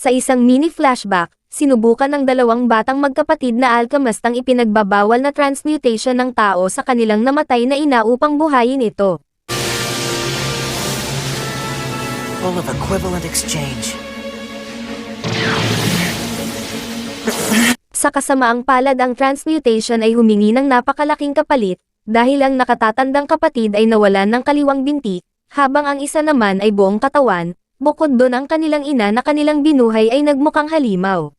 Sa isang mini flashback, sinubukan ng dalawang batang magkapatid na alchemist ang ipinagbabawal na transmutation ng tao sa kanilang namatay na ina upang buhayin ito. Full of equivalent exchange. Sa kasamaang palad ang transmutation ay humingi ng napakalaking kapalit, dahil ang nakatatandang kapatid ay nawalan ng kaliwang binti, habang ang isa naman ay buong katawan, bukod doon ang kanilang ina na kanilang binuhay ay nagmukhang halimaw.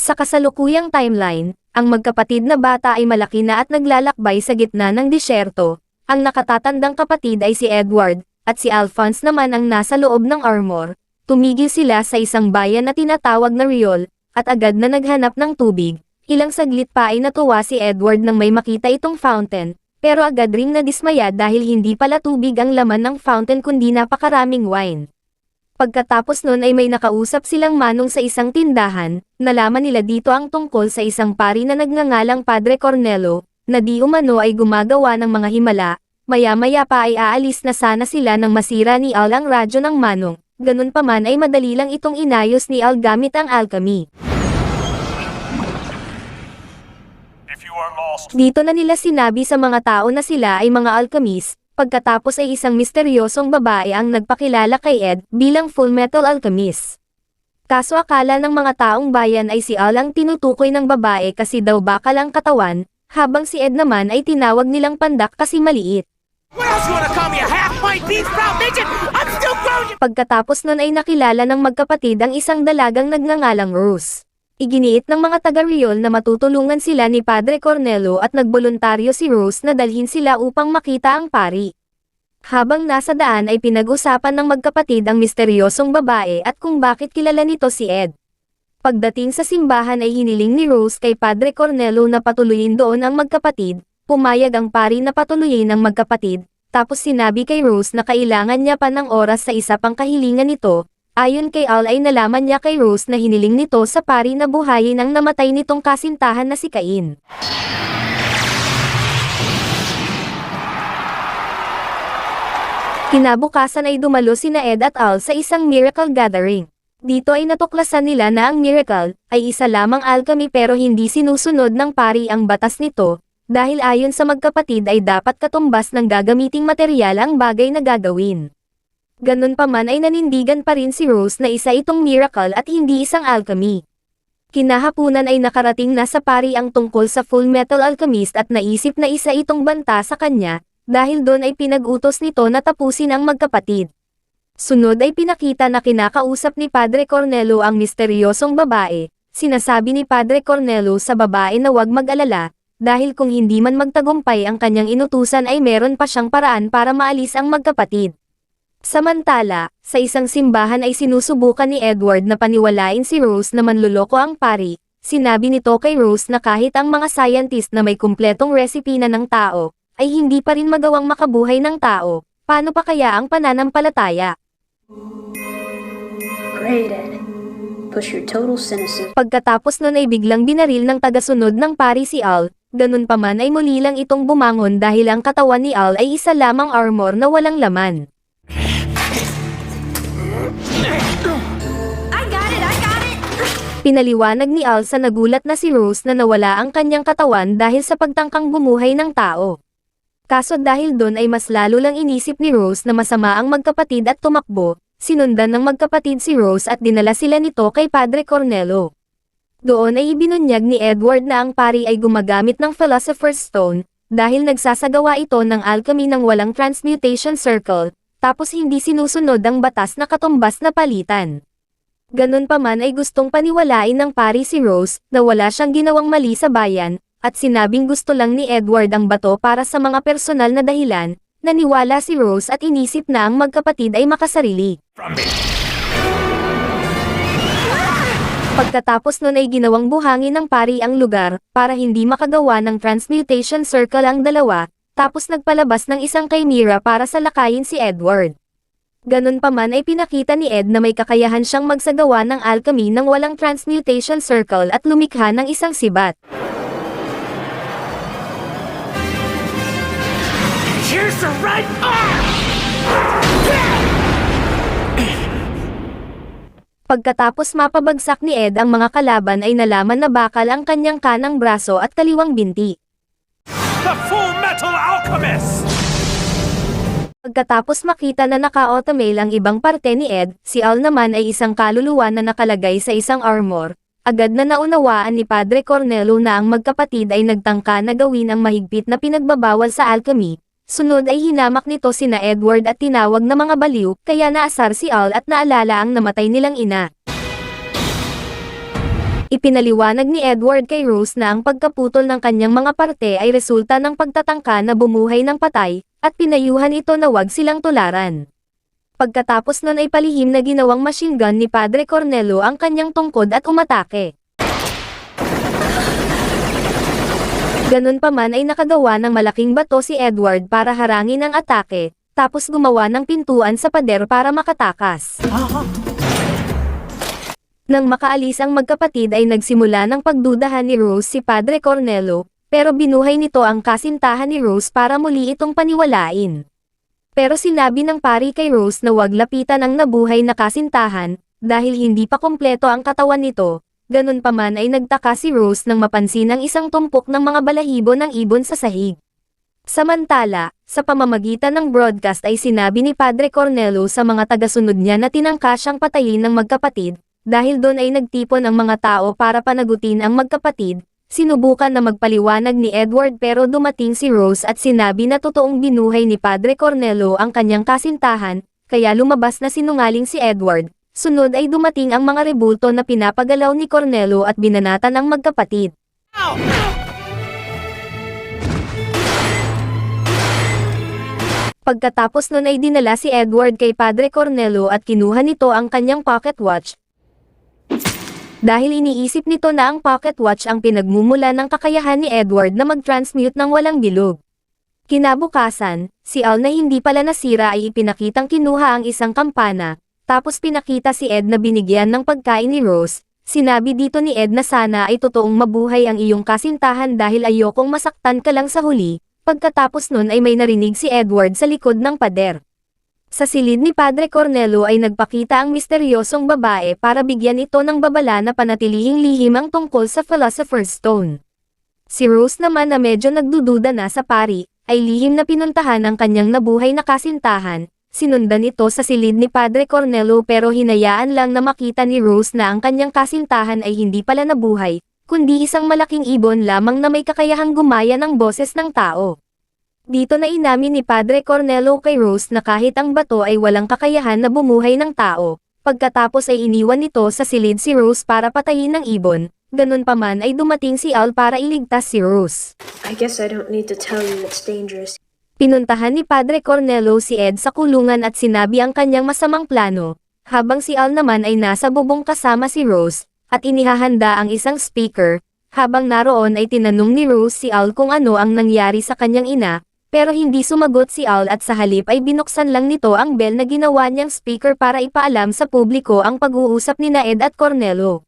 Sa kasalukuyang timeline, ang magkapatid na bata ay malaki na at naglalakbay sa gitna ng disyerto, ang nakatatandang kapatid ay si Edward, at si Alphonse naman ang nasa loob ng armor. Tumigil sila sa isang bayan na tinatawag na Riol, at agad na naghanap ng tubig. Ilang saglit pa ay natuwa si Edward nang may makita itong fountain, pero agad ring nadismaya dahil hindi pala tubig ang laman ng fountain kundi napakaraming wine. Pagkatapos nun ay may nakausap silang manong sa isang tindahan, nalaman nila dito ang tungkol sa isang pari na nagngangalang Padre Cornelo, na di umano ay gumagawa ng mga himala, maya-maya pa ay aalis na sana sila nang masira ni Al ang radyo ng manong, ganun pa man ay madali lang itong inayos ni Al gamit ang alchemy. Dito na nila sinabi sa mga tao na sila ay mga alchemist, pagkatapos ay isang misteryosong babae ang nagpakilala kay Ed bilang Full Metal Alchemist. Kaso akala ng mga taong bayan ay si Al ang tinutukoy ng babae kasi daw bakal ang katawan, habang si Ed naman ay tinawag nilang pandak kasi maliit. Pagkatapos nun ay nakilala ng magkapatid ang isang dalagang nagngangalang Rose. Iginiit ng mga taga-Riol na matutulungan sila ni Padre Cornelo at nagboluntaryo si Rose na dalhin sila upang makita ang pari. Habang nasa daan ay pinag-usapan ng magkapatid ang misteryosong babae at kung bakit kilala nito si Ed. Pagdating sa simbahan ay hiniling ni Rose kay Padre Cornelo na patuloyin doon ang magkapatid, pumayag ang pari na patuloyin ang magkapatid, tapos sinabi kay Rose na kailangan niya pa ng oras sa isa pang kahilingan nito, ayon kay Al ay nalaman niya kay Rose na hiniling nito sa pari na buhayin ang namatay nitong kasintahan na si Cain. Kinabukasan ay dumalo sina Ed at Al sa isang miracle gathering. Dito ay natuklasan nila na ang miracle ay isa lamang alchemy pero hindi sinusunod ng pari ang batas nito, dahil ayon sa magkapatid ay dapat katumbas ng gagamiting materyal ang bagay na gagawin. Ganun pa man ay nanindigan pa rin si Rose na isa itong miracle at hindi isang alchemy. Kinahapunan ay nakarating na sa pari ang tungkol sa Full Metal Alchemist at naisip na isa itong banta sa kanya, dahil doon ay pinag-utos nito na tapusin ang magkapatid. Sunod ay pinakita na kinakausap ni Padre Cornelo ang misteryosong babae, sinasabi ni Padre Cornelo sa babae na huwag mag-alala, dahil kung hindi man magtagumpay ang kanyang inutusan ay meron pa siyang paraan para maalis ang magkapatid. Samantala, sa isang simbahan ay sinusubukan ni Edward na paniwalain si Rose na manluloko ang pari, sinabi nito kay Rose na kahit ang mga scientist na may kumpletong recipe na ng tao, ay hindi pa rin magawang makabuhay ng tao, paano pa kaya ang pananampalataya? Push your total cynicism. Pagkatapos nun ay biglang binaril ng tagasunod ng pari si Al, ganun pa man ay muli lang itong bumangon dahil ang katawan ni Al ay isa lamang armor na walang laman. Pinaliwanag ni Al sa nagulat na si Rose na nawala ang kanyang katawan dahil sa pagtangkang bumuhay ng tao. Kaso dahil doon ay mas lalo lang inisip ni Rose na masama ang magkapatid at tumakbo, sinundan ng magkapatid si Rose at dinala sila nito kay Padre Cornelo. Doon ay ibinunyag ni Edward na ang pari ay gumagamit ng Philosopher's Stone, dahil nagsasagawa ito ng alchemy ng walang transmutation circle, tapos hindi sinusunod ang batas na katumbas na palitan. Ganun pa man ay gustong paniwalain ng pari si Rose na wala siyang ginawang mali sa bayan, at sinabing gusto lang ni Edward ang bato para sa mga personal na dahilan, naniwala si Rose at inisip na ang magkapatid ay makasarili. Pagkatapos nun ay ginawang buhangin ng pari ang lugar, para hindi makagawa ng transmutation circle ang dalawa, tapos nagpalabas ng isang chimera para salakayin si Edward. Ganun pa man ay pinakita ni Ed na may kakayahan siyang magsagawa ng alchemy ng walang transmutation circle at lumikha ng isang sibat. your right arm! Pagkatapos mapabagsak ni Ed ang mga kalaban ay nalaman na bakal ang kanyang kanang braso at kaliwang binti. The Full Metal Alchemist! Pagkatapos makita na naka-automail ang ibang parte ni Ed, si Al naman ay isang kaluluwa na nakalagay sa isang armor. Agad na naunawaan ni Padre Cornelo na ang magkapatid ay nagtangka na gawin ang mahigpit na pinagbabawal sa alchemy. Sunod ay hinamak nito sina Edward at tinawag na mga baliw, kaya naasar si Al at naalala ang namatay nilang ina. Ipinaliwanag ni Edward kay Rose na ang pagkaputol ng kanyang mga parte ay resulta ng pagtatangka na bumuhay ng patay, at pinayuhan ito na wag silang tularan. Pagkatapos nun ay palihim na ginawang machine gun ni Padre Cornelo ang kanyang tungkod at umatake. Ganun pa man ay nakagawa ng malaking bato si Edward para harangin ang atake, tapos gumawa ng pintuan sa pader para makatakas. Nang makaalis ang magkapatid ay nagsimula ng pagdudahan ni Rose si Padre Cornelo, pero binuhay nito ang kasintahan ni Rose para muli itong paniwalain. Pero sinabi ng pari kay Rose na wag lapitan ang nabuhay na kasintahan, dahil hindi pa kompleto ang katawan nito, ganun pa man ay nagtaka si Rose nang mapansin ang isang tumpok ng mga balahibo ng ibon sa sahig. Samantala, sa pamamagitan ng broadcast ay sinabi ni Padre Cornelo sa mga tagasunod niya na tinangka siyang patayin ng magkapatid, dahil doon ay nagtipon ang mga tao para panagutin ang magkapatid, sinubukan na magpaliwanag ni Edward pero dumating si Rose at sinabi na totoong binuhay ni Padre Cornelo ang kanyang kasintahan, kaya lumabas na sinungaling si Edward. Sunod ay dumating ang mga rebulto na pinapagalaw ni Cornelo at binanatan ang magkapatid. Pagkatapos nun ay dinala si Edward kay Padre Cornelo at kinuha nito ang kanyang pocket watch. Dahil iniisip nito na ang pocket watch ang pinagmumula ng kakayahan ni Edward na mag-transmute ng walang bilog. Kinabukasan, si Al na hindi pala nasira ay ipinakitang kinuha ang isang kampana, tapos pinakita si Ed na binigyan ng pagkain ni Rose. Sinabi dito ni Ed na sana ay totoong mabuhay ang iyong kasintahan dahil ayokong masaktan ka lang sa huli, pagkatapos nun ay may narinig si Edward sa likod ng pader. Sa silid ni Padre Cornelo ay nagpakita ang misteryosong babae para bigyan ito ng babala na panatilihing lihim ang tungkol sa Philosopher's Stone. Si Rose naman na medyo nagdududa na sa pari, ay lihim na pinuntahan ang kanyang nabuhay na kasintahan, sinundan ito sa silid ni Padre Cornelo pero hinayaan lang na makita ni Rose na ang kanyang kasintahan ay hindi pala nabuhay, kundi isang malaking ibon lamang na may kakayahang gumaya ng boses ng tao. Dito na inamin ni Padre Cornelo kay Rose na kahit ang bato ay walang kakayahan na bumuhay ng tao, pagkatapos ay iniwan nito sa silid si Rose para patayin ng ibon, ganun pa man ay dumating si Al para iligtas si Rose. I guess I don't need to tell you it's dangerous. Pinuntahan ni Padre Cornelo si Ed sa kulungan at sinabi ang kanyang masamang plano, habang si Al naman ay nasa bubong kasama si Rose, at inihahanda ang isang speaker, habang naroon ay tinanong ni Rose si Al kung ano ang nangyari sa kanyang ina, pero hindi sumagot si Al at sa halip ay binuksan lang nito ang bell na ginawa niyang speaker para ipaalam sa publiko ang pag-uusap ni Ed at Cornelo.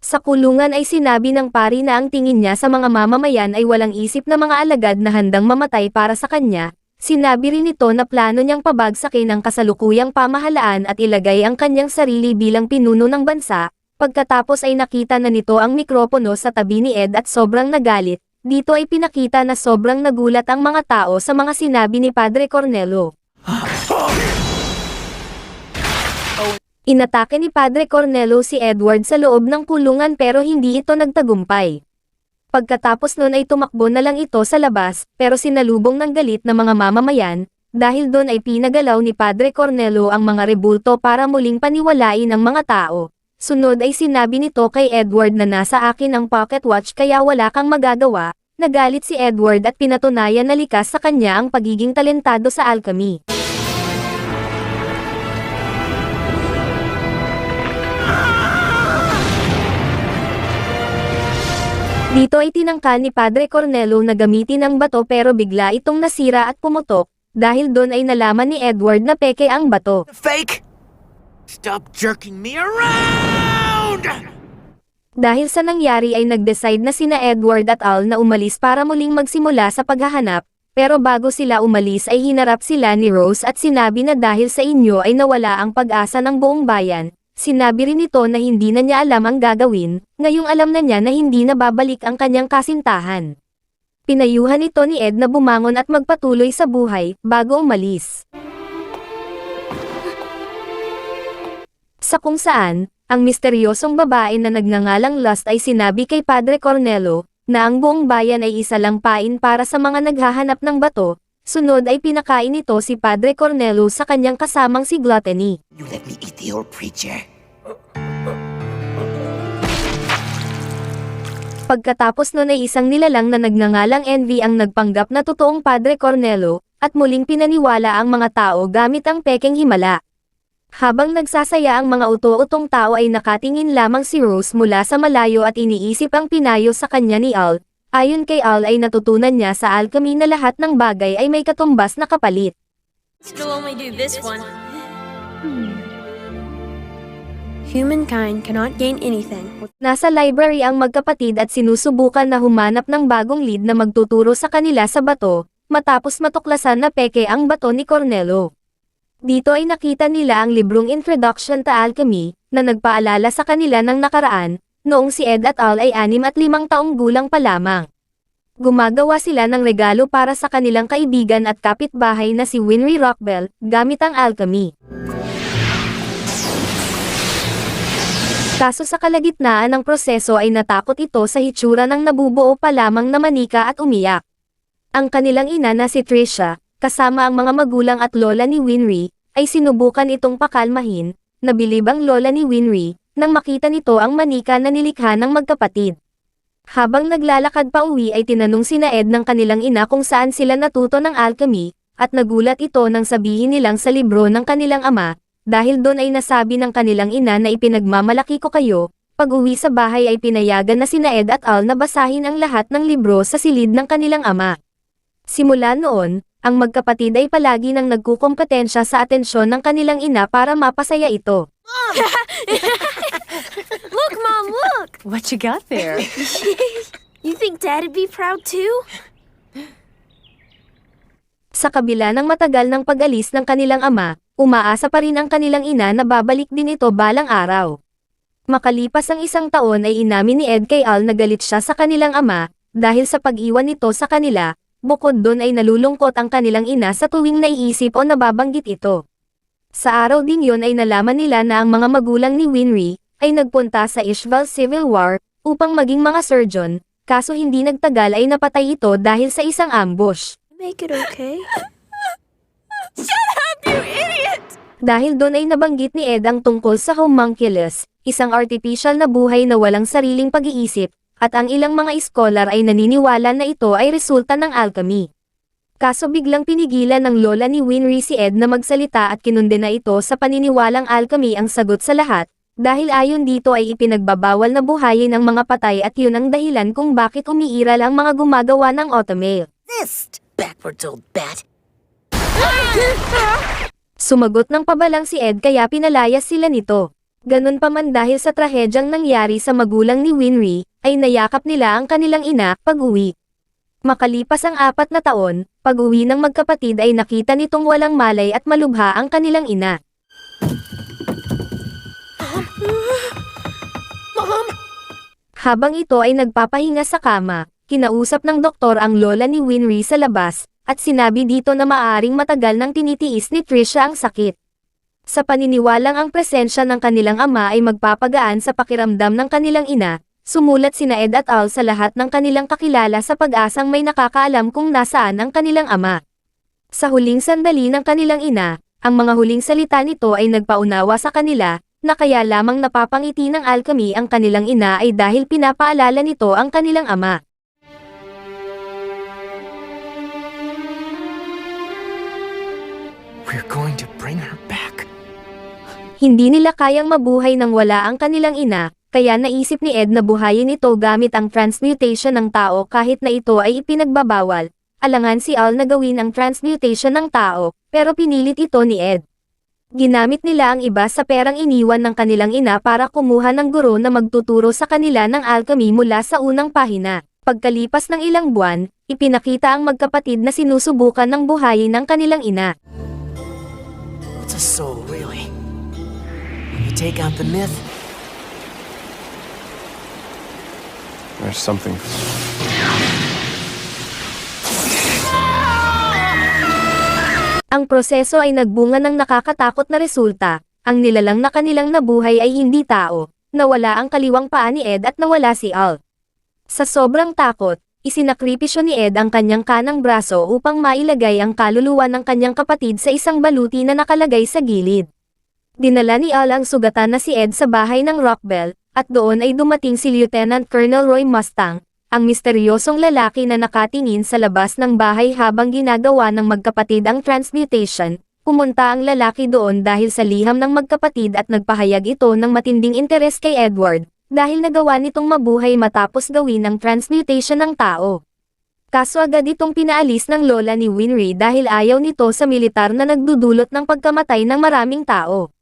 Sa kulungan ay sinabi ng pari na ang tingin niya sa mga mamamayan ay walang isip na mga alagad na handang mamatay para sa kanya. Sinabi rin nito na plano niyang pabagsakin ang kasalukuyang pamahalaan at ilagay ang kanyang sarili bilang pinuno ng bansa. Pagkatapos ay nakita na nito ang mikropono sa tabi ni Ed at sobrang nagalit. Dito ay pinakita na sobrang nagulat ang mga tao sa mga sinabi ni Padre Cornelo. Inatake ni Padre Cornelo si Edward sa loob ng kulungan pero hindi ito nagtagumpay. Pagkatapos nun ay tumakbo na lang ito sa labas, pero sinalubong ng galit na mga mamamayan, dahil doon ay pinagalaw ni Padre Cornelo ang mga rebulto para muling paniwalain ang mga tao. Sunod ay sinabi nito kay Edward na nasa akin ang pocket watch kaya wala kang magagawa, nagalit si Edward at pinatunayan na likas sa kanya ang pagiging talentado sa alchemy. Dito ay tinangka ni Padre Cornelo na gamitin ang bato pero bigla itong nasira at pumutok, dahil doon ay nalaman ni Edward na peke ang bato. Fake! Stop jerking me around! Dahil sa nangyari ay nag-decide na sina Edward at Al na umalis para muling magsimula sa paghahanap, Pero bago sila umalis ay hinarap sila ni Rose at sinabi na dahil sa inyo ay nawala ang pag-asa ng buong bayan. Sinabi rin ito na hindi na niya alam ang gagawin, ngayong alam na niya na hindi na babalik ang kanyang kasintahan. Pinayuhan ito ni Ed na bumangon at magpatuloy sa buhay, bago umalis. Sa kung saan, ang misteryosong babae na nagngangalang Lust ay sinabi kay Padre Cornelo, na ang buong bayan ay isa lang pain para sa mga naghahanap ng bato, sunod ay pinakain ito si Padre Cornelo sa kanyang kasamang si Gluttony. You let me eat the old preacher. Pagkatapos nun ay isang nilalang na nagngangalang Envy ang nagpanggap na totoong Padre Cornelo, at muling pinaniwala ang mga tao gamit ang pekeng himala. Habang nagsasaya ang mga uto-utong tao ay nakatingin lamang si Rose mula sa malayo at iniisip ang pinayo sa kanya ni Al. Ayon kay Al ay natutunan niya sa alchemy na lahat ng bagay ay may katumbas na kapalit. It'll only do this one. Humankind cannot gain anything Nasa library ang magkapatid at sinusubukan na humanap ng bagong lead na magtuturo sa kanila sa bato, matapos matuklasan na peke ang bato ni Cornelo. Dito ay nakita nila ang librong Introduction to Alchemy, na nagpaalala sa kanila ng nakaraan, noong si Ed at Al ay anim at limang taong gulang pa lamang. Gumagawa sila ng regalo para sa kanilang kaibigan at kapitbahay na si Winry Rockbell, gamit ang alchemy. Kaso sa kalagitnaan ng proseso ay natakot ito sa hitsura ng nabubuo pa lamang na manika at umiyak. Ang kanilang ina na si Trisha, kasama ang mga magulang at lola ni Winry, ay sinubukan itong pakalmahin, nabilib ang lola ni Winry, nang makita nito ang manika na nilikha ng magkapatid. Habang naglalakad pa uwi ay tinanong sina Ed ng kanilang ina kung saan sila natuto ng alchemy, at nagulat ito nang sabihin nilang sa libro ng kanilang ama, dahil doon ay nasabi ng kanilang ina na ipinagmamalaki ko kayo, pag uwi sa bahay ay pinayagan na sina Ed at Al na basahin ang lahat ng libro sa silid ng kanilang ama. Simula noon, ang magkapatid ay palagi nang nagkukompetensya sa atensyon ng kanilang ina para mapasaya ito. Look, Mom, look! What you got there? You think Dad'd be proud too? Sa kabila ng matagal ng pag-alis ng kanilang ama, umaasa pa rin ang kanilang ina na babalik din ito balang araw. Makalipas ang isang taon ay inamin ni Ed kay Al na galit siya sa kanilang ama, dahil sa pag-iwan nito sa kanila, bukod doon ay nalulungkot ang kanilang ina sa tuwing naiisip o nababanggit ito. Sa araw ding yon ay nalaman nila na ang mga magulang ni Winry, ay nagpunta sa Ishval Civil War, upang maging mga surgeon, kaso hindi nagtagal ay napatay ito dahil sa isang ambush. make it okay. Dahil doon ay nabanggit ni Ed ang tungkol sa homunculus, isang artificial na buhay na walang sariling pag-iisip, at ang ilang mga iskolar ay naniniwala na ito ay resulta ng alchemy. Kaso biglang pinigilan ng lola ni Winry si Ed na magsalita at kinundena ito sa paniniwalang alchemy ang sagot sa lahat, dahil ayon dito ay ipinagbabawal na buhayin ang mga patay at yun ang dahilan kung bakit umiiral ang mga gumagawa ng automail. This backwards old bat. Sumagot ng pabalang si Ed kaya pinalayas sila nito. Ganun pa man dahil sa trahedyang nangyari sa magulang ni Winry, ay nayakap nila ang kanilang ina pag-uwi. Makalipas ang apat na taon, pag-uwi ng magkapatid ay nakita nitong walang malay at malubha ang kanilang ina. Habang ito ay nagpapahinga sa kama, kinausap ng doktor ang lola ni Winry sa labas, at sinabi dito na maaring matagal nang tinitiis ni Trisha ang sakit. Sa paniniwalang ang presensya ng kanilang ama ay magpapagaan sa pakiramdam ng kanilang ina, sumulat sina Ed at Al sa lahat ng kanilang kakilala sa pag-asang may nakakaalam kung nasaan ang kanilang ama. Sa huling sandali ng kanilang ina, ang mga huling salita nito ay nagpaunawa sa kanila, na kaya lamang napapangiti ng alchemy ang kanilang ina ay dahil pinapaalala nito ang kanilang ama. We're going to bring her back. Hindi nila kayang mabuhay nang wala ang kanilang ina, kaya naisip ni Ed na buhayin ito gamit ang transmutation ng tao kahit na ito ay ipinagbabawal. Alangan si Al na gawin ang transmutation ng tao, pero pinilit ito ni Ed. Ginamit nila ang iba sa perang iniwan ng kanilang ina para kumuha ng guro na magtuturo sa kanila ng alchemy mula sa unang pahina. Pagkalipas ng ilang buwan, ipinakita ang magkapatid na sinusubukan ng buhayin ng kanilang ina. What's a soul, really? Take out the myth, There's something. Ang proseso ay nagbunga ng nakakatakot na resulta. Ang nilalang na kanilang nabuhay ay hindi tao. Nawala ang kaliwang paa ni Ed at nawala si Al. Sa sobrang takot, isinakripisyo ni Ed ang kanyang kanang braso upang mailagay ang kaluluwa ng kanyang kapatid sa isang baluti na nakalagay sa gilid. Dinala ni Al ang sugatan na si Ed sa bahay ng Rockbell, at doon ay dumating si Lieutenant Colonel Roy Mustang, ang misteryosong lalaki na nakatingin sa labas ng bahay habang ginagawa ng magkapatid ang transmutation. Pumunta ang lalaki doon dahil sa liham ng magkapatid at nagpahayag ito ng matinding interes kay Edward, dahil nagawa nitong mabuhay matapos gawin ang transmutation ng tao. Kaso agad itong pinaalis ng lola ni Winry dahil ayaw nito sa militar na nagdudulot ng pagkamatay ng maraming tao.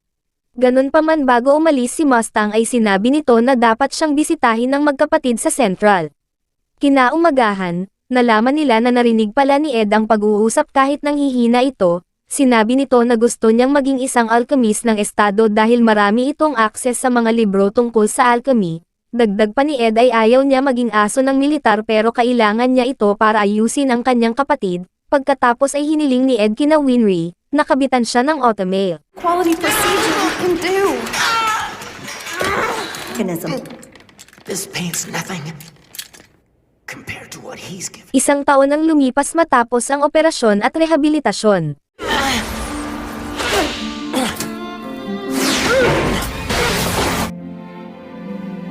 Ganun pa man bago umalis si Mustang ay sinabi nito na dapat siyang bisitahin ng magkapatid sa Central. Kinaumagahan, nalaman nila na narinig pala ni Ed ang pag-uusap kahit nang hihina ito, sinabi nito na gusto niyang maging isang alchemist ng estado dahil marami itong access sa mga libro tungkol sa alchemy. Dagdag pa ni Ed ay ayaw niya maging aso ng militar pero kailangan niya ito para ayusin ang kanyang kapatid, pagkatapos ay hiniling ni Ed kina Winry, nakabitan siya ng automail. Quality procedure can do. mechanism. This pain's nothing compared to what he's given. Isang taon ang lumipas matapos ang operasyon at rehabilitasyon.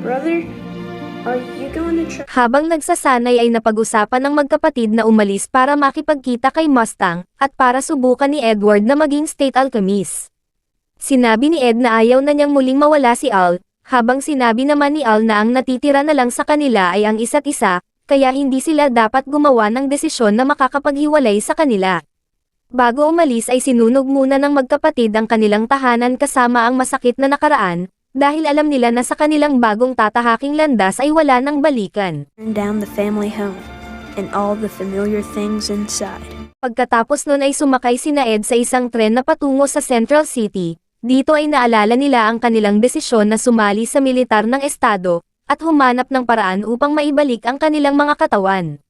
Brother, are you going to try? Habang nagsasanay ay napag-usapan ng magkapatid na umalis para makipagkita kay Mustang, at para subukan ni Edward na maging state alchemist. Sinabi ni Ed na ayaw na niyang muling mawala si Al, habang sinabi naman ni Al na ang natitira na lang sa kanila ay ang isa't isa, kaya hindi sila dapat gumawa ng desisyon na makakapaghiwalay sa kanila. Bago umalis ay sinunog muna ng magkapatid ang kanilang tahanan kasama ang masakit na nakaraan, dahil alam nila na sa kanilang bagong tatahaking landas ay wala nang balikan. Down the family home and all the familiar things inside. Pagkatapos nun ay sumakay sina Ed sa isang tren na patungo sa Central City, dito ay naalala nila ang kanilang desisyon na sumali sa militar ng estado, at humanap ng paraan upang maibalik ang kanilang mga katawan.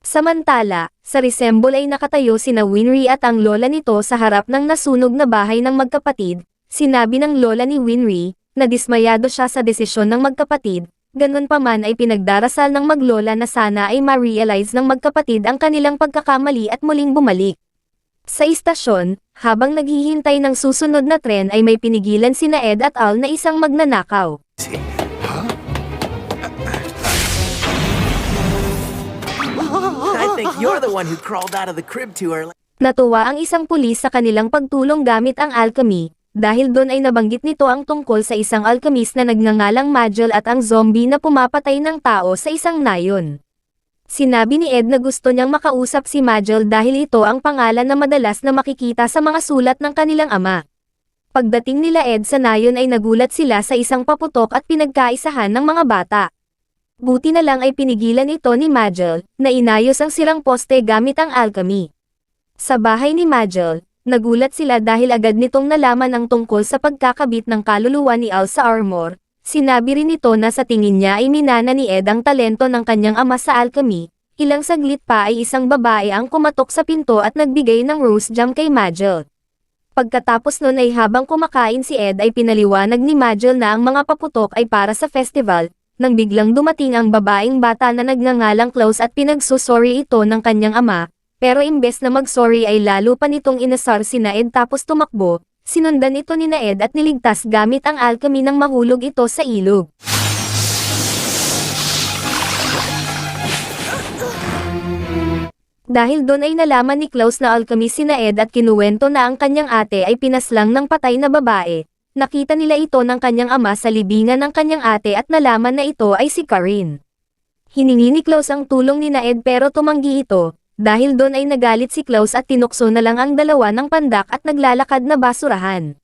Samantala, sa Resemble ay nakatayo sina Winry at ang lola nito sa harap ng nasunog na bahay ng magkapatid, sinabi ng lola ni Winry, na dismayado siya sa desisyon ng magkapatid, ganun pa man ay pinagdarasal ng maglola na sana ay ma-realize ng magkapatid ang kanilang pagkakamali at muling bumalik. Sa istasyon, habang naghihintay ng susunod na tren ay may pinigilan sina Ed at Al na isang magnanakaw. I think you're the one who crawled out of the crib too early. Natuwa ang isang pulis sa kanilang pagtulong gamit ang alchemy, dahil doon ay nabanggit nito ang tungkol sa isang alchemist na nagngangalang Majel at ang zombie na pumapatay ng tao sa isang nayon. Sinabi ni Ed na gusto niyang makausap si Majel dahil ito ang pangalan na madalas na makikita sa mga sulat ng kanilang ama. Pagdating nila Ed sa nayon ay nagulat sila sa isang paputok at pinagkaisahan ng mga bata. Buti na lang ay pinigilan ito ni Majel, na inayos ang sirang poste gamit ang alchemy. Sa bahay ni Majel, nagulat sila dahil agad nitong nalaman ang tungkol sa pagkakabit ng kaluluwa ni Al sa armor. Sinabi rin nito na sa tingin niya ay minana ni Ed ang talento ng kanyang ama sa alchemy. Ilang saglit pa ay isang babae ang kumatok sa pinto at nagbigay ng rose jam kay Majel. Pagkatapos nun ay habang kumakain si Ed ay pinaliwanag ni Majel na ang mga paputok ay para sa festival, nang biglang dumating ang babaeng bata na nagngangalang Klaus at pinagsusorry ito ng kanyang ama, pero imbes na mag-sorry ay lalo pa nitong inasar si Ed tapos tumakbo, sinundan ito ni Ed at niligtas gamit ang alchemy nang mahulog ito sa ilog. Dahil doon ay nalaman ni Klaus na alchemist si Ed at kinuwento na ang kanyang ate ay pinaslang ng patay na babae. Nakita nila ito ng kanyang ama sa libingan ng kanyang ate at nalaman na ito ay si Karin. Hiningi ni Klaus ang tulong ni Ed pero tumanggi ito, dahil doon ay nagalit si Klaus at tinukso na lang ang dalawa ng pandak at naglalakad na basurahan.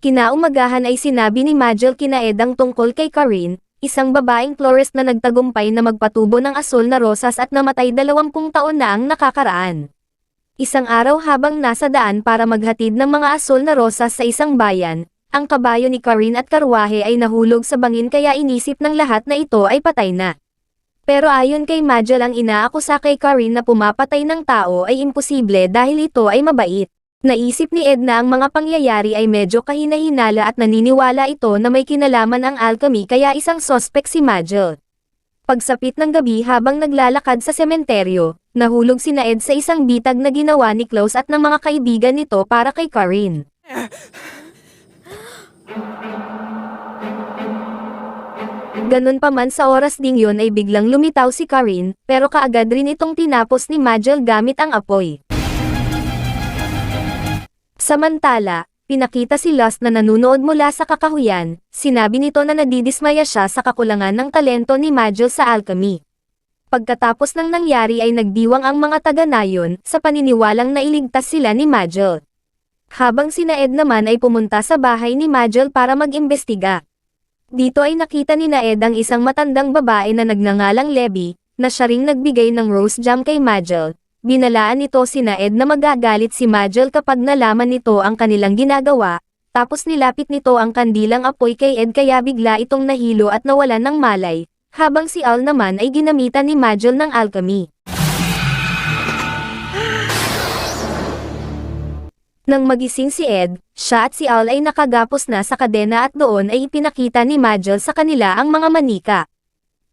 Kinaumagahan ay sinabi ni Majel kina Ed ang tungkol kay Karin, isang babaeng florist na nagtagumpay na magpatubo ng asol na rosas at namatay 20 taon na ang nakakaraan. Isang araw habang nasa daan para maghatid ng mga asol na rosas sa isang bayan, ang kabayo ni Karin at karwahe ay nahulog sa bangin kaya inisip ng lahat na ito ay patay na. Pero ayon kay Majel ang inaakusa kay Karin na pumapatay ng tao ay imposible dahil ito ay mabait. Naisip ni Ed na ang mga pangyayari ay medyo kahina-hinala at naniniwala ito na may kinalaman ang alchemy kaya isang sospek si Majel. Pagsapit ng gabi habang naglalakad sa sementeryo, nahulog si Ed sa isang bitag na ginawa ni Klaus at ng mga kaibigan nito para kay Karin. Ganun pa man sa oras ding yun ay biglang lumitaw si Karin, pero kaagad rin itong tinapos ni Majel gamit ang apoy. Samantala, pinakita si Lust na nanunood mula sa kakahuyan, sinabi nito na nadidismaya siya sa kakulangan ng talento ni Majel sa alchemy. Pagkatapos ng nangyari ay nagdiwang ang mga taga-nayon sa paniniwalang nailigtas sila ni Majel. Habang sina Ed naman ay pumunta sa bahay ni Majel para mag-imbestiga. Dito ay nakita ni Ed ang isang matandang babae na nagngangalang Levi, na siya ring nagbigay ng rose jam kay Majel. Binalaan nito si Ed na magagalit si Majel kapag nalaman nito ang kanilang ginagawa, tapos nilapit nito ang kandilang apoy kay Ed kaya bigla itong nahilo at nawalan ng malay, habang si Al naman ay ginamitan ni Majel ng alchemy. Nang magising si Ed, siya at si Al ay nakagapos na sa kadena at doon ay ipinakita ni Majel sa kanila ang mga manika.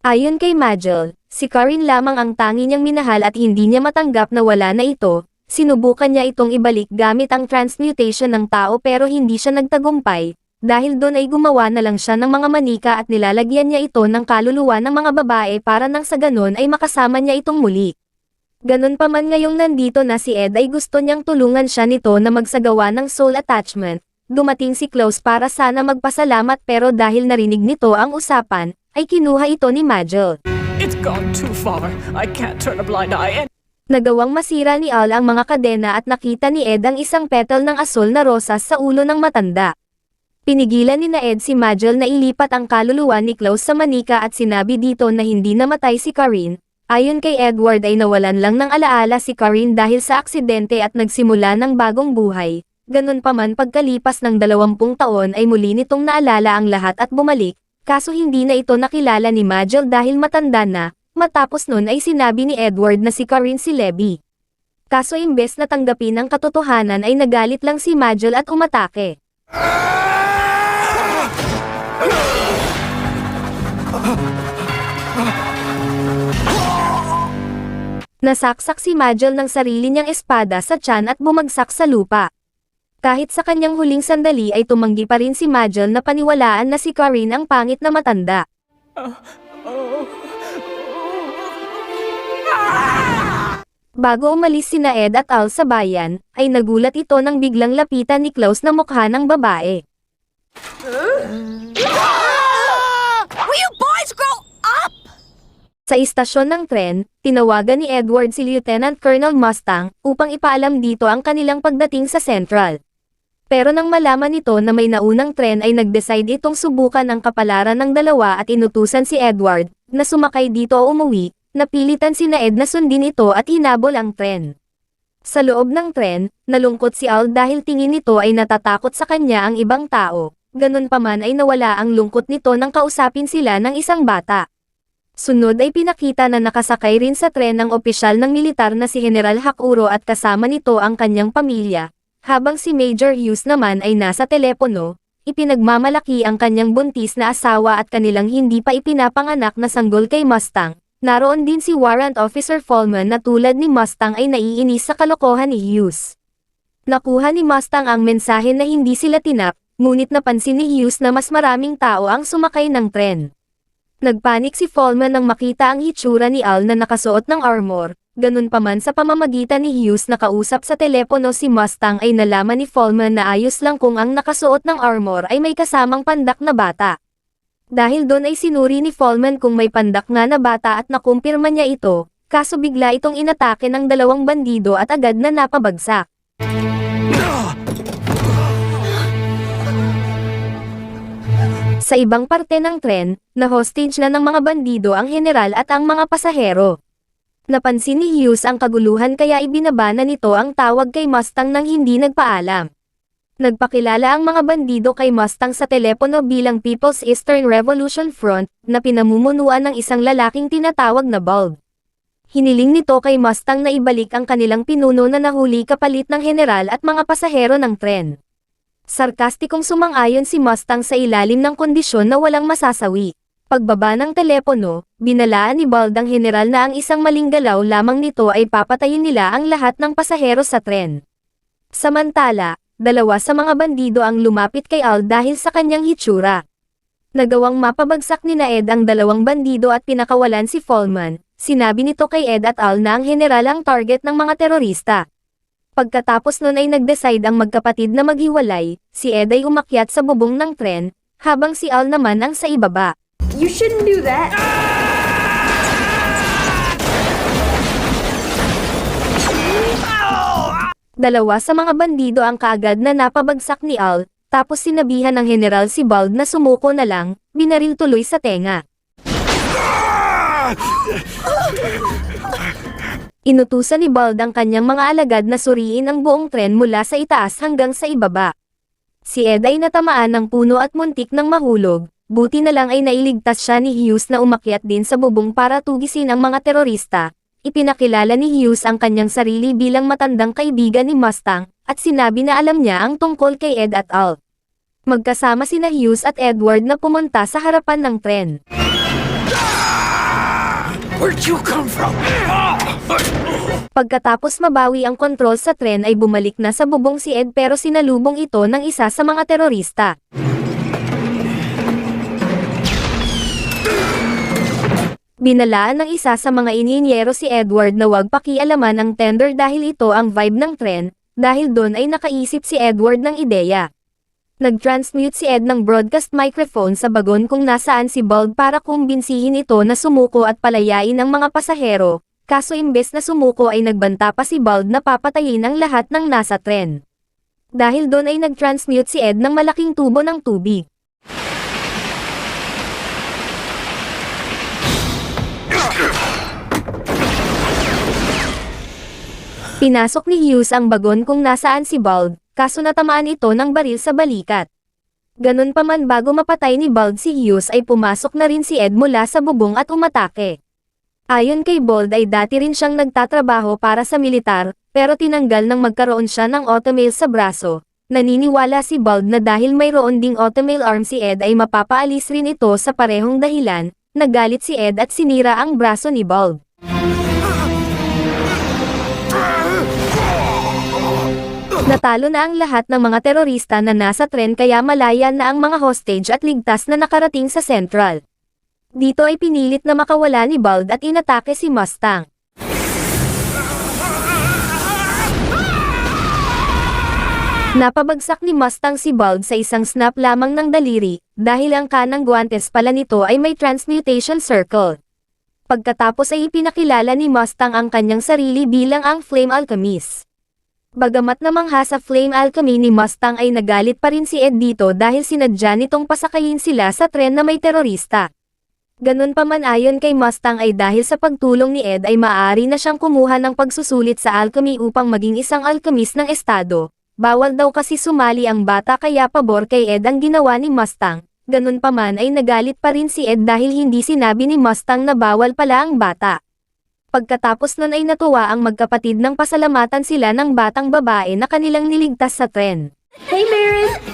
Ayon kay Majel, si Karin lamang ang tangi niyang minahal at hindi niya matanggap na wala na ito, sinubukan niya itong ibalik gamit ang transmutation ng tao pero hindi siya nagtagumpay, dahil doon ay gumawa na lang siya ng mga manika at nilalagyan niya ito ng kaluluwa ng mga babae para nang sa ganon ay makasama niya itong muli. Ganun pa man ngayong nandito na si Ed ay gusto niyang tulungan siya nito na magsagawa ng soul attachment. Dumating si Klaus para sana magpasalamat pero dahil narinig nito ang usapan, ay kinuha ito ni Majel. It's gone too far. I can't turn a blind eye and Nagawang masira ni Al ang mga kadena at nakita ni Ed ang isang petal ng asol na rosas sa ulo ng matanda. Pinigilan ni na Ed si Majel na ilipat ang kaluluwa ni Klaus sa manika at sinabi dito na hindi namatay si Karin, Ayon kay Edward ay nawalan lang ng alaala si Karin dahil sa aksidente at nagsimula ng bagong buhay. Ganun pa man pagkalipas ng 20 taon ay muli nitong naalala ang lahat at bumalik, kaso hindi na ito nakilala ni Majel dahil matanda na, matapos nun ay sinabi ni Edward na si Karin si Levi. Kaso imbes na tanggapin ang katotohanan ay nagalit lang si Majel at umatake. Nasaksak si Majel ng sarili niyang espada sa tiyan at bumagsak sa lupa. Kahit sa kanyang huling sandali ay tumanggi pa rin si Majel na paniwalaan na si Karin ang pangit na matanda. Bago umalis si Ed at Al sa bayan, ay nagulat ito nang biglang lapitan ni Klaus na mukha ng babae. Will you boys grow up? Sa istasyon ng tren, tinawagan ni Edward si Lieutenant Colonel Mustang upang ipaalam dito ang kanilang pagdating sa Central. Pero nang malaman nito na may naunang tren ay nag-decide itong subukan ang kapalaran ng dalawa at inutusan si Edward na sumakay dito o umuwi, napilitan si Ed na sundin ito at hinabol ang tren. Sa loob ng tren, nalungkot si Al dahil tingin nito ay natatakot sa kanya ang ibang tao, ganun pa man ay nawala ang lungkot nito nang kausapin sila ng isang bata. Sunod ay pinakita na nakasakay rin sa tren ng opisyal ng militar na si General Hakuro at kasama nito ang kanyang pamilya, habang si Major Hughes naman ay nasa telepono, ipinagmamalaki ang kanyang buntis na asawa at kanilang hindi pa ipinapanganak na sanggol kay Mustang. Naroon din si Warrant Officer Fallman na tulad ni Mustang ay naiinis sa kalokohan ni Hughes. Nakuha ni Mustang ang mensahe na hindi sila tinap, ngunit napansin ni Hughes na mas maraming tao ang sumakay ng tren. Nagpanik si Fallman nang makita ang hitsura ni Al na nakasuot ng armor, ganun pa man sa pamamagitan ni Hughes na kausap sa telepono si Mustang ay nalaman ni Fallman na ayos lang kung ang nakasuot ng armor ay may kasamang pandak na bata. Dahil doon ay sinuri ni Fallman kung may pandak nga na bata at nakumpirma niya ito, kaso bigla itong inatake ng dalawang bandido at agad na napabagsak. Sa ibang parte ng tren, na hostage na ng mga bandido ang general at ang mga pasahero. Napansin ni Hughes ang kaguluhan kaya ibinaba na nito ang tawag kay Mustang nang hindi nagpaalam. Nagpakilala ang mga bandido kay Mustang sa telepono bilang People's Eastern Revolution Front na pinamumunuan ng isang lalaking tinatawag na Bulb. Hiniling nito kay Mustang na ibalik ang kanilang pinuno na nahuli kapalit ng general at mga pasahero ng tren. Sarkastikong sumang-ayon si Mustang sa ilalim ng kondisyon na walang masasawi. Pagbaba ng telepono, binalaan ni Bald ang general na ang isang maling galaw lamang nito ay papatayin nila ang lahat ng pasahero sa tren. Samantala, dalawa sa mga bandido ang lumapit kay Al dahil sa kanyang hitsura. Nagawang mapabagsak ni Ed ang dalawang bandido at pinakawalan si Fallman. Sinabi nito kay Ed at Al na ang general ang target ng mga terorista. Pagkatapos nun ay nag-decide ang magkapatid na maghiwalay, si Ed ay umakyat sa bubong ng tren, habang si Al naman ang sa ibaba. You shouldn't do that. Dalawa sa mga bandido ang kaagad na napabagsak ni Al, tapos sinabihan ng general si Bald na sumuko na lang, binaril tuloy sa tenga. Inutusan ni Bald ang kanyang mga alagad na suriin ang buong tren mula sa itaas hanggang sa ibaba. Si Ed ay natamaan ng puno at muntik ng mahulog, buti na lang ay nailigtas siya ni Hughes na umakyat din sa bubong para tugisin ang mga terorista. Ipinakilala ni Hughes ang kanyang sarili bilang matandang kaibigan ni Mustang, at sinabi na alam niya ang tungkol kay Ed at Al. Magkasama sina Hughes at Edward na pumunta sa harapan ng tren. Where'd you come from? Pagkatapos mabawi ang kontrol sa tren ay bumalik na sa bubong si Ed pero sinalubong ito ng isa sa mga terorista. Binalaan ng isa sa mga ininyero si Edward na wag pakialaman ang tender dahil ito ang vibe ng tren, dahil doon ay nakaisip si Edward ng ideya. Nag-transmute si Ed ng broadcast microphone sa bagon kung nasaan si Bald para kumbinsihin ito na sumuko at palayain ang mga pasahero, kaso imbes na sumuko ay nagbanta pa si Bald na papatayin ang lahat ng nasa tren. Dahil doon ay nag-transmute si Ed ng malaking tubo ng tubig. Pinasok ni Hughes ang bagon kung nasaan si Bald, kaso natamaan ito ng baril sa balikat. Ganun pa man bago mapatay ni Bald si Hughes ay pumasok na rin si Ed mula sa bubong at umatake. Ayon kay Bald ay dati rin siyang nagtatrabaho para sa militar, pero tinanggal nang magkaroon siya ng automail sa braso. Naniniwala si Bald na dahil mayroon ding automail arm si Ed ay mapapaalis rin ito sa parehong dahilan, nagalit si Ed at sinira ang braso ni Bald. Natalo na ang lahat ng mga terorista na nasa tren kaya malaya na ang mga hostage at ligtas na nakarating sa Central. Dito ay pinilit na makawala ni Bald at inatake si Mustang. Napabagsak ni Mustang si Bald sa isang snap lamang ng daliri, dahil ang kanang guantes pala nito ay may transmutation circle. Pagkatapos ay ipinakilala ni Mustang ang kanyang sarili bilang ang Flame Alchemist. Bagamat namangha sa Flame Alchemy ni Mustang ay nagalit pa rin si Ed dito dahil sinadya nitong pasakayin sila sa tren na may terorista. Ganun pa man ayon kay Mustang ay dahil sa pagtulong ni Ed ay maaari na siyang kumuha ng pagsusulit sa alchemy upang maging isang alchemist ng estado. Bawal daw kasi sumali ang bata kaya pabor kay Ed ang ginawa ni Mustang. Ganun pa man ay nagalit pa rin si Ed dahil hindi sinabi ni Mustang na bawal pala ang bata. Pagkatapos nun ay natuwa ang magkapatid nang pasalamatan sila ng batang babae na kanilang niligtas sa tren. Hey Merit!